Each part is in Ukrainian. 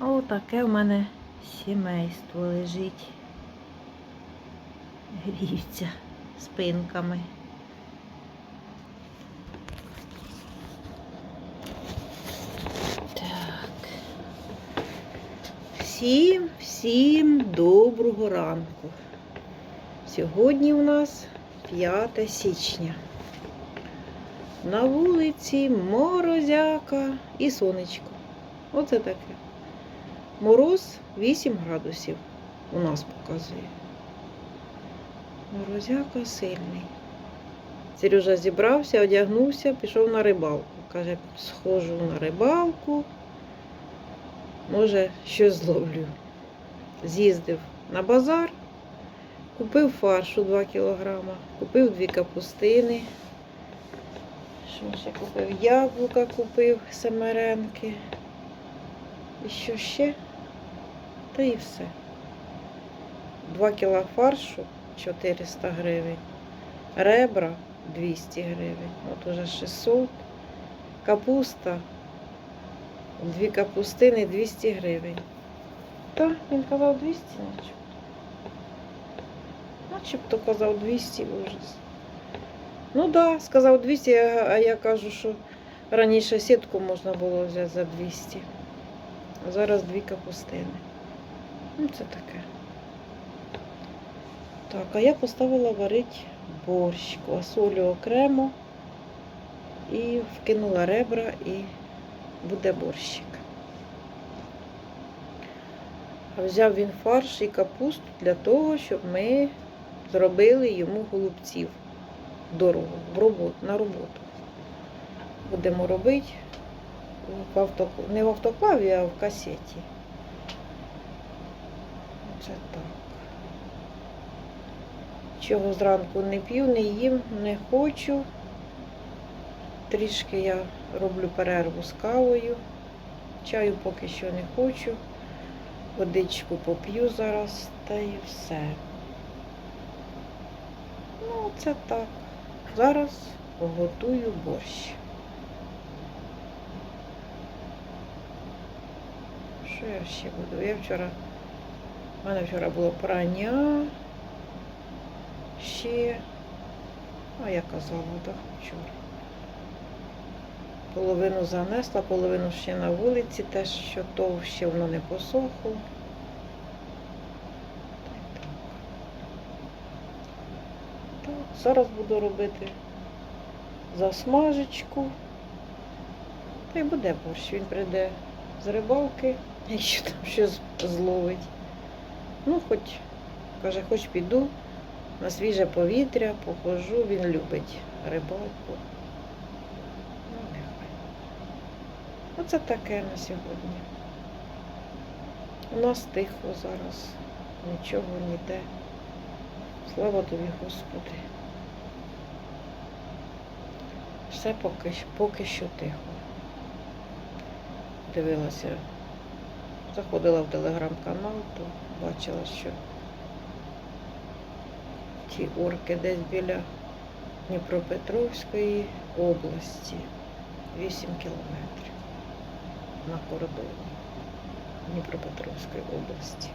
Отаке в мене сімейство лежить. Гріються спинками. Так. Всім, всім доброго ранку. Сьогодні у нас 5 січня. На вулиці морозяка і сонечко. Оце таке. Мороз 8 градусів у нас показує. Морозяка сильний. Сережа зібрався, одягнувся, пішов на рибалку. Каже, схожу на рибалку. Може, щось зловлю. З'їздив на базар, купив фаршу 2 кілограма, купив дві капустини. Що ще купив? Яблука купив, семеренки. І що ще? Та і все. 2 кіла фаршу 400 гривень. Ребра 200 гривень. От уже 600. Капуста. Дві капустини 200 гривень. Та, він казав 200, начебто. Начебто казав 200 ужас. Ну так, да, сказав 200, а а я кажу, що раніше сітку можна було взяти за 200. А зараз дві капустини. Ну, це таке. Так, а я поставила варити борщ, квасолю окремо і вкинула ребра і буде борщик. Взяв він фарш і капусту для того, щоб ми зробили йому голубців дорого, в роботу, на роботу. Будемо робити в авто, не в автоклаві, а в касеті. Це так. Чого зранку не п'ю, не їм, не хочу. Трішки я роблю перерву з кавою. Чаю поки що не хочу. Водичку поп'ю зараз та і все. Ну, це так. Зараз готую борщ. Що я ще буду? Я вчора, у мене вчора було прання. Ще, а я казала, так, вчора. Половину занесла, половину ще на вулиці, теж що товще воно не посохло. Так, зараз буду робити засмажечку. Та й буде борщ. Він прийде з рибалки, якщо там щось зловить. Ну, хоч, каже, хоч піду на свіже повітря, похожу, він любить рибалку. Ну, нехай. Оце таке на сьогодні. У нас тихо зараз, нічого ніде. Слава тобі, Господи. Все поки, поки що тихо. Дивилася, заходила в телеграм-канал, то бачила, що ті орки десь біля Дніпропетровської області. 8 кілометрів на кордоні Дніпропетровської області.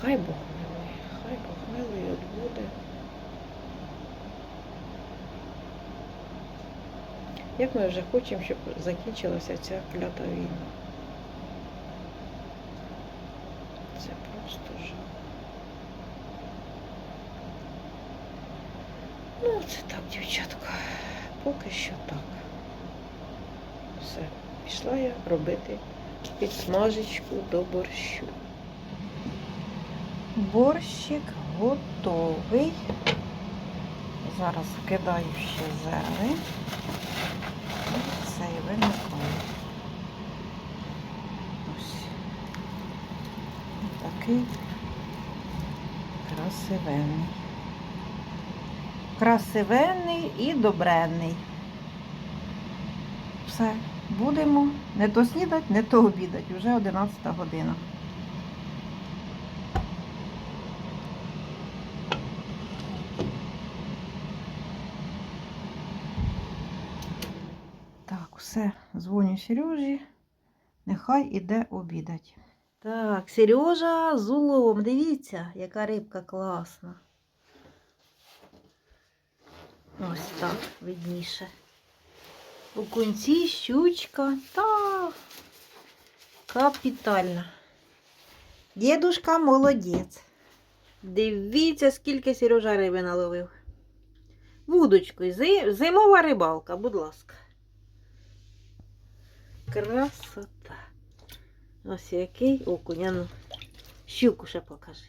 Хай Бог милує, хай Бог милує, от буде. Як ми вже хочемо, щоб закінчилася ця клята війна. Це просто жах. Ну, це так, дівчатка. Поки що так. Все. Пішла я робити підсмажечку до борщу. Борщик готовий. Зараз вкидаю ще зелень. Це і вимикаю. Ось. Такий красивенний. Красивенний і добренний. Все, будемо не то снідать, не то обідать. Уже 11 година. Так, все, дзвоню Сережі. Нехай іде обідать. Так, Сережа з уловом. Дивіться, яка рибка класна. Ось так, видніше. У кінці щучка. Та капітальна. Дідушка молодець. Дивіться, скільки Сережа риби наловив. Вудочкою. Зимова рибалка, будь ласка. Красота. Ось який окунь. а ну. Щуку ще покажи.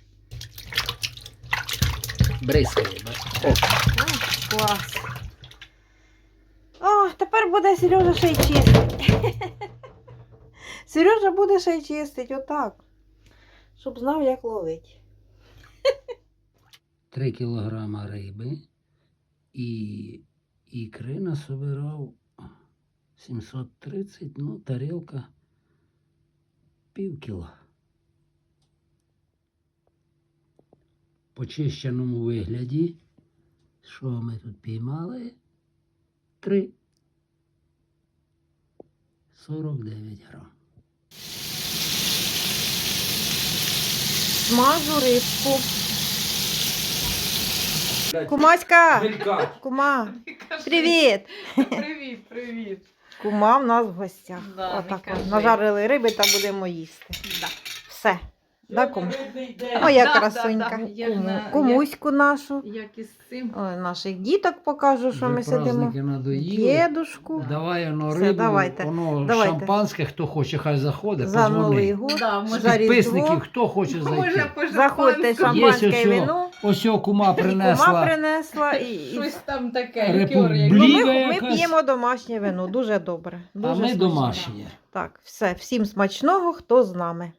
Бризкає, О, клас. О, тепер буде Сережа ще й чистить. Сережа буде ще й чистить, отак. Щоб знав, як ловить. 3 кілограма риби і ікри насобирав 730, ну, тарілка пів кіла. Почищеному вигляді, що ми тут піймали? 3. 49 грам. Смажу рибку. Кумаська! Кума! Привіт! Привіт, привіт. Кума в нас в гостях. Да, Отак от. Нажарили риби та будемо їсти. Да. Все. Да, кум? Моя Да, да, красунька. да. Ж Куму- на- Кумуську нашу. Як із цим. Ой, наших діток покажу, що ми сидимо. Дідушку. Давай воно Все, рибу, давайте, воно давайте. шампанське, хто хоче, хай заходить. За позвони. Новий год. Да, З може, підписників, хто хоче зайти. може по Заходьте, шампанське і вино. Ось його кума принесла. Кума принесла. І. Щось там таке, Ну, ми, ми якась. п'ємо домашнє вино. Дуже добре. Дуже А ми смачне. домашні. Так, все, всім смачного, хто з нами.